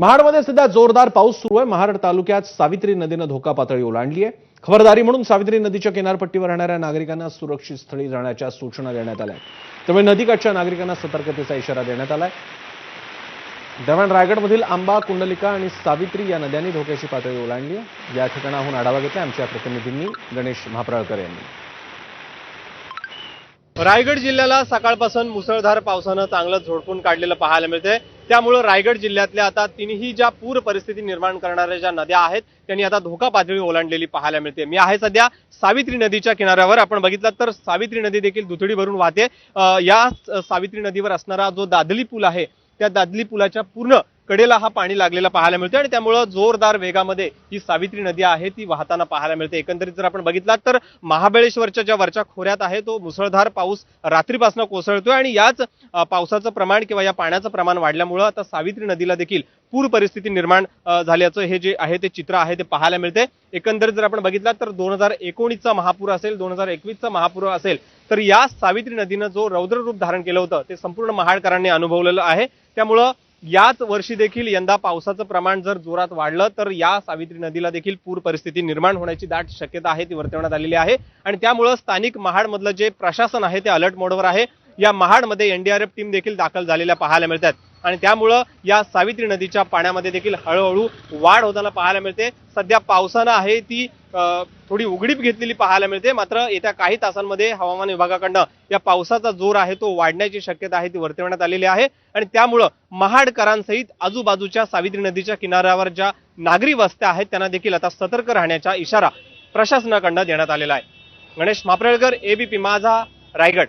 महाडमध्ये सध्या जोरदार पाऊस सुरू आहे. महाड तालुक्यात सावित्री नदीनं धोका पातळी ओलांडली आहे. खबरदारी म्हणून सावित्री नदीच्या किनारपट्टीवर राहणाऱ्या नागरिकांना सुरक्षित स्थळी जाण्याच्या सूचना देण्यात आल्या त्यामुळे नदीकाठच्या नागरिकांना सतर्कतेचा इशारा देण्यात आलाय दरम्यान रायगडमधील आंबा कुंडलिका आणि सावित्री या नद्यांनी धोक्याची पातळी ओलांडली या ठिकाणाहून आढावा घेतला आमच्या प्रतिनिधींनी गणेश महाप्रळकर यांनी. रायगड जिल्ह्याला सकाळपासून मुसळधार पावसानं चांगलं झोडपून काढलेलं पाहायला मिळतंय. त्यामुळं रायगड जिल्ह्यातल्या आता तिन्ही ज्या पूर परिस्थिती निर्माण करणाऱ्या ज्या नद्या आहेत त्यांनी आता धोका पातळी ओलांडलेली पाहायला मिळते. मी आहे सध्या सावित्री नदीच्या किनाऱ्यावर. आपण बघितलं तर सावित्री नदी देखील दुथडी भरून वाहते. या सावित्री नदीवर असणारा जो दादली पूल आहे त्या दादली पुलाच्या पूर्ण कडेला हा पाणी लागलेला पाहायला मिळतो आणि त्यामुळं जोरदार वेगामध्ये ही सावित्री नदी आहे ती वाहताना पाहायला मिळते. एकंदरीत जर आपण बघितलात तर महाबळेश्वरच्या ज्या वरच्या खोऱ्यात आहे तो मुसळधार पाऊस रात्रीपासून कोसळतोय आणि याच पावसाचं प्रमाण किंवा या पाण्याचं प्रमाण वाढल्यामुळं आता सावित्री नदीला देखील पूर परिस्थिती निर्माण झाल्याचं हे जे आहे ते चित्र आहे ते पाहायला मिळते एकंदरीत जर आपण बघितलात तर दोन हजार एकोणीसचा महापूर असेल दोन हजार एकवीसचा महापूर असेल तर या सावित्री नदीनं जो रौद्र रूप धारण केलं होतं ते संपूर्ण महाडकरांनी अनुभवलेलं आहे. त्यामुळं याच वर्षी देखील यंदा पावसाचं प्रमाण जर जोरात वाढलं तर या सावित्री नदीला देखील पूर परिस्थिती निर्माण होण्याची दाट शक्यता आहे ती वर्तवण्यात आलेली आहे. आणि त्यामुळं स्थानिक महाडमधलं जे प्रशासन आहे ते अलर्ट मोडवर आहे. या महाडमध्ये एनडीआरएफ टीम देखील दाखल झालेल्या पाहायला मिळतात. आणि त्यामुळं या सावित्री नदीच्या पाण्यामध्ये देखील हळूहळू वाढ होताना पाहायला मिळते. सध्या पावसानं आहे ती थोडी उघडीप घेतलेली पाहायला मिळते. मात्र येत्या काही तासांमध्ये हवामान विभागाकडनं या पावसाचा जोर आहे तो वाढण्याची शक्यता आहे ती वर्तवण्यात आलेली आहे. आणि त्यामुळं महाडकरांसहित आजूबाजूच्या सावित्री नदीच्या किनाऱ्यावर ज्या नागरी वस्त्या आहेत त्यांना देखील आता सतर्क राहण्याचा इशारा प्रशासनाकडनं देण्यात आलेला आहे. गणेश मापरेळकर एबीपी माझा रायगड.